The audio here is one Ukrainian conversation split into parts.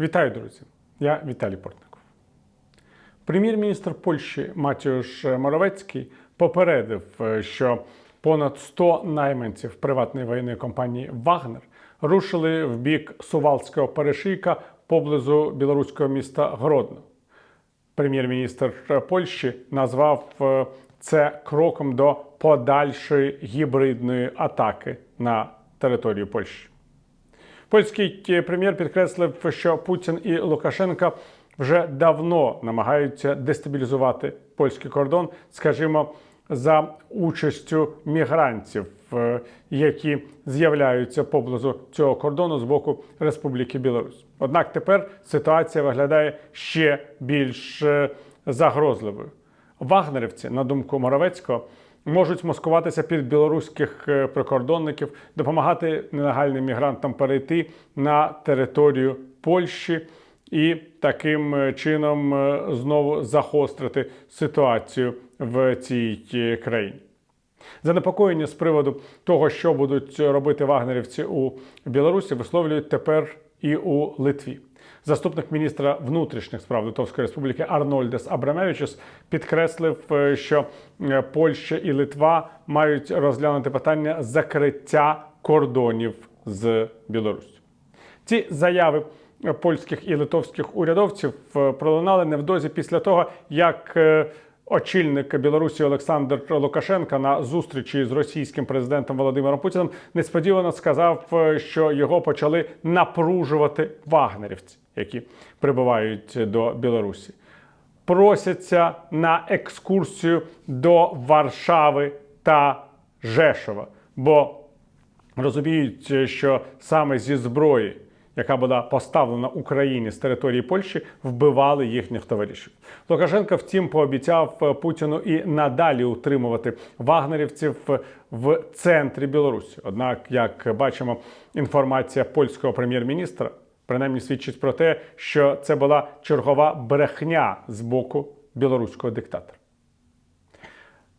Вітаю, друзі! Я Віталій Портников. Прем'єр-міністр Польщі Матіуш Моровецький попередив, е, що понад 100 найманців приватної воєнної компанії Вагнер рушили в бік Сувалського перешийка поблизу білоруського міста Гродно. Прем'єр-міністр Польщі назвав е, це кроком до подальшої гібридної атаки на територію Польщі. Польський е, прем'єр підкреслив, що Путін і Лукашенка вже давно намагаються дестабілізувати польський кордон, скажімо, за участю мігрантів, е, які з'являються поблизу цього кордону з боку Республіки Білорусь. Однак тепер ситуація виглядає ще більш е, загрозливою. Вагнерівці, на думку Моровецького, можуть маскуватися під білоруських е, прикордонників, допомагати нелегальним мігрантам перейти на територію Польщі і таким е, чином е, знову загострити ситуацію в цій країні. Занепокоєння з приводу того, що будуть робити вагнерівці у Білорусі, висловлюють тепер і у Литві. Заступник міністра внутрішніх справ Литовської Республіки Арнольдес Абрамевичус підкреслив, е, що е, Польща і Литва мають розглянути питання закриття кордонів з Білоруссю. Ці заяви польських і литовських урядовців е, пролунали невдовзі після того, як е, очільник Білорусі Олександр Лукашенка на зустрічі з російським президентом Володимиром Путіним несподівано сказав, е, що його почали напружувати вагнерівці, які прибувають до Білорусі. Просяться на екскурсію до Варшави та Жешова, бо розуміють, що саме зі зброї, яка була поставлена Україні з території Польщі, вбивали їхніх товаришів. Лукашенко, втім, пообіцяв Путіну і надалі утримувати вагнерівців в центрі Білорусі. Однак, як бачимо, інформація польського прем'єр-міністра принаймні свідчить про те, що це була чергова брехня з боку білоруського диктатора.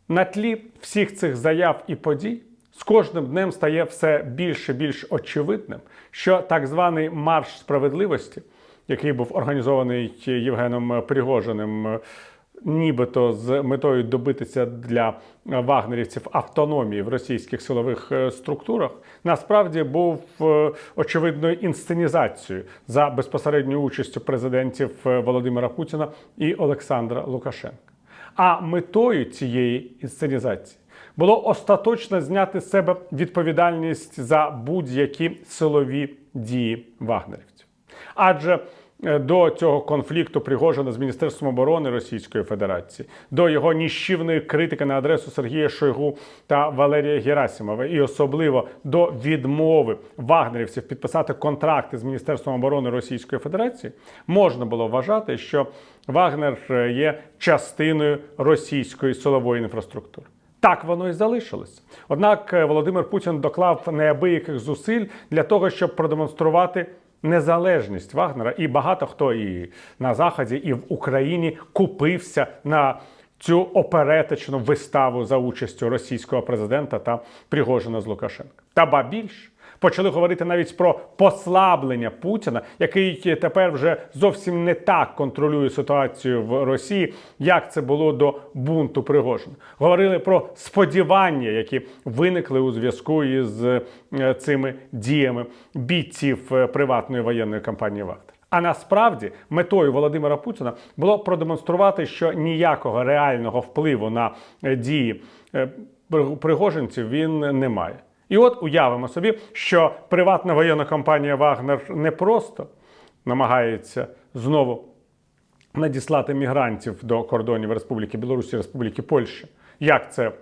На тлі всіх цих заяв і подій з кожним днем стає все більше більш очевидним, що так званий марш справедливості, який був організований Євгеном Пригожиним, нібито з метою добитися для вагнерівців автономії в російських силових е, структурах, насправді був е, очевидною інсценізацією за безпосередньою участю президентів е, Володимира Путіна і Олександра Лукашенка. А метою цієї інсценізації було остаточно зняти з себе відповідальність за будь-які силові дії вагнерівців. Адже е, до цього конфлікту Пригожина з Міністерством оборони Російської Федерації, до його ніщівної критики на адресу Сергія Шойгу та Валерія Герасимова, і особливо до відмови вагнерівців підписати контракти з Міністерством оборони Російської Федерації, можна було вважати, що Вагнер е, є частиною російської силової інфраструктури. Так воно і залишилось. Однак е, Володимир Путін доклав неабияких зусиль для того, щоб продемонструвати незалежність Вагнера. І багато хто і на Заході, і в Україні купився на цю оперетичну виставу за участю російського президента та Пригожина з Лукашенка. Та ба більше. Почали говорити навіть про послаблення Путіна, який тепер вже зовсім не так контролює ситуацію в Росії, як це було до бунту Пригожина. Говорили про сподівання, які виникли у зв'язку із е, цими діями бійців е, приватної воєнної компанії Вагнер. А насправді метою Володимира Путіна було продемонструвати, що ніякого реального впливу на е, дії пригожинців він не має. І от уявимо собі, що приватна воєнна компанія Вагнер не просто намагається знову надіслати мігрантів до кордонів Республіки Білорусі, Республіки Польщі, як це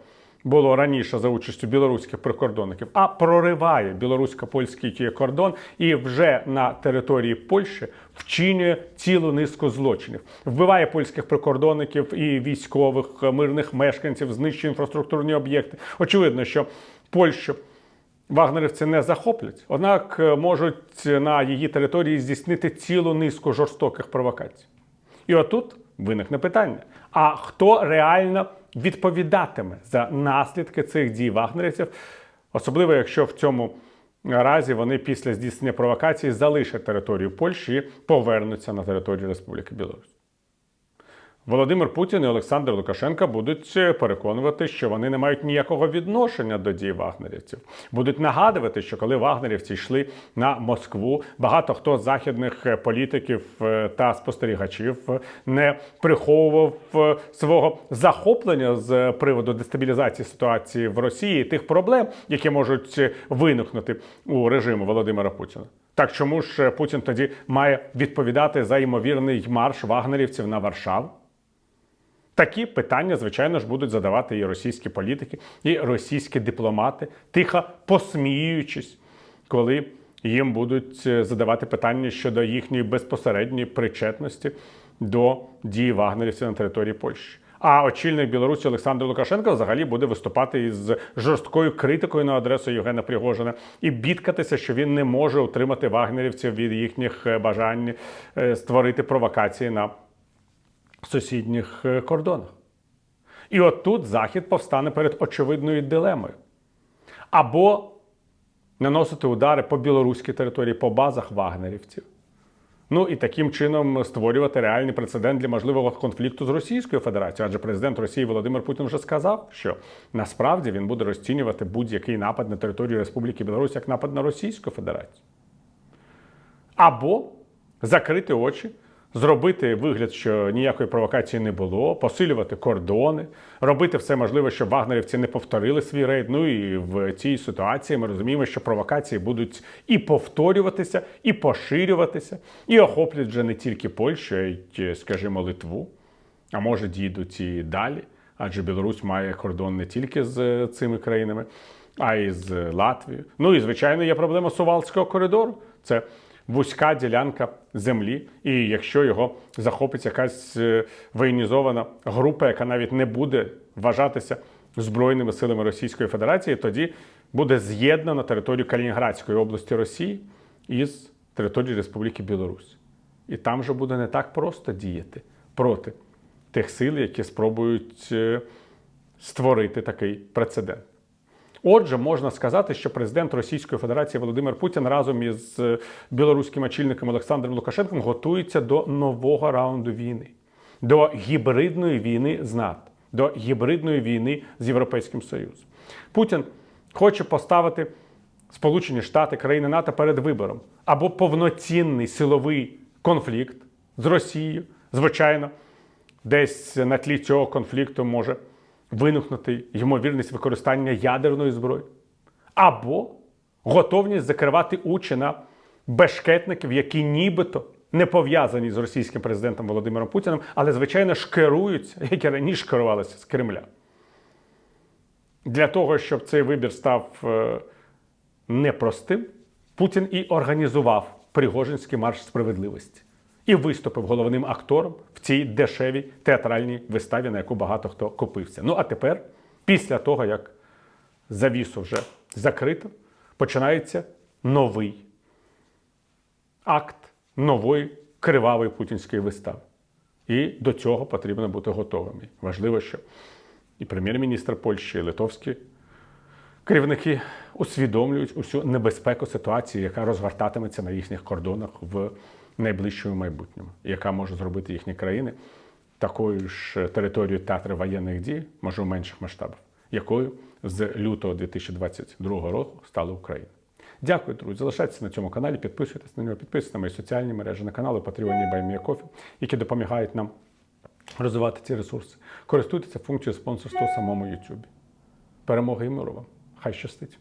було раніше за участю білоруських прикордонників, а прориває білорусько-польський кордон і вже на території Польщі вчинює цілу низку злочинів, вбиває польських прикордонників і військових мирних мешканців, знищує інфраструктурні об'єкти. Очевидно, що Польщу Вагнерівці не захоплять, однак е, можуть на її території здійснити цілу низку жорстоких провокацій. І отут виникне питання: а хто реально відповідатиме за наслідки цих дій вагнерівців, особливо якщо в цьому разі вони після здійснення провокації залишать територію Польщі і повернуться на територію Республіки Білорусь. Володимир Путін і Олександр Лукашенко будуть е, переконувати, що вони не мають ніякого відношення до дій вагнерівців. Будуть нагадувати, що коли вагнерівці йшли на Москву, багато хто з західних е, політиків е, та спостерігачів не приховував свого захоплення з приводу дестабілізації ситуації в Росії тих проблем, які можуть виникнути у режиму Володимира Путіна. Так чому ж Путін тоді має відповідати за ймовірний марш вагнерівців на Варшаву? Такі питання, звичайно ж, будуть задавати і російські політики, і російські дипломати, тихо посміюючись, коли їм будуть е, задавати питання щодо їхньої безпосередньої причетності до дії вагнерівців на території Польщі. А очільник Білорусі Олександр Лукашенко взагалі буде виступати із жорсткою критикою на адресу Євгена Пригожина і бідкатися, що він не може утримати вагнерівців від їхніх е, бажань е, створити провокації на сусідніх е, кордонах. І от тут Захід повстане перед очевидною дилемою. Або наносити удари по білоруській території, по базах вагнерівців. Ну і таким чином створювати реальний прецедент для можливого конфлікту з Російською Федерацією. Адже президент Росії Володимир Путін вже сказав, що насправді він буде розцінювати будь-який напад на територію Республіки Білорусь як напад на Російську Федерацію. Або закрити очі, зробити вигляд, що ніякої провокації не було, посилювати кордони, робити все можливе, щоб вагнерівці не повторили свій рейд. Ну і в цій ситуації ми розуміємо, що провокації будуть і повторюватися, і поширюватися, і охоплять вже не тільки Польщу, а й, скажімо, Литву. А може дійдуть і далі, адже Білорусь має кордон не тільки з цими країнами, а й з Латвією. Ну і звичайно є проблема Сувалського коридору. Це вузька ділянка землі, і якщо його захопить якась е, воєнізована група, яка навіть не буде вважатися збройними силами Російської Федерації, тоді буде з'єднана територію Калінінградської області Росії із територією Республіки Білорусь. І там же буде не так просто діяти проти тих сил, які спробують е, створити такий прецедент. Отже, можна сказати, що президент Російської Федерації Володимир Путін разом із е, білоруським очільником Олександром Лукашенком готується до нового раунду війни, до гібридної війни з НАТО, до гібридної війни з Європейським Союзом. Путін хоче поставити Сполучені Штати, країни НАТО перед вибором. Або повноцінний силовий конфлікт з Росією, звичайно, десь на тлі цього конфлікту може виникнути ймовірність використання ядерної зброї, або готовність закривати очі на бешкетників, які нібито не пов'язані з російським президентом Володимиром Путіним, але, звичайно, ж керуються, які раніше керувалися з Кремля. Для того, щоб цей вибір став е, непростим, Путін і організував Пригожинський марш справедливості і виступив головним актором в цій дешевій театральній виставі, на яку багато хто купився. Ну а тепер, після того, як завісу вже закрито, починається новий акт нової кривавої путінської вистави. І до цього потрібно бути готовим. І Важливо, що і прем'єр-міністр Польщі, і литовські керівники усвідомлюють усю небезпеку ситуації, яка розгортатиметься на їхніх кордонах в найближчому майбутньому, яка може зробити їхні країни такою ж територією театру воєнних дій, може в менших масштабах, якою з лютого 2022 року стала Україна. Дякую, друзі. Залишайтеся на цьому каналі, підписуйтесь на нього, підписуйтесь на мої соціальні мережі, на канали Patreon і BuyMeACoffee, які допомагають нам розвивати ці ресурси. Користуйтеся функцією спонсорства в самому YouTube. Перемоги і миру вам! Хай щастить!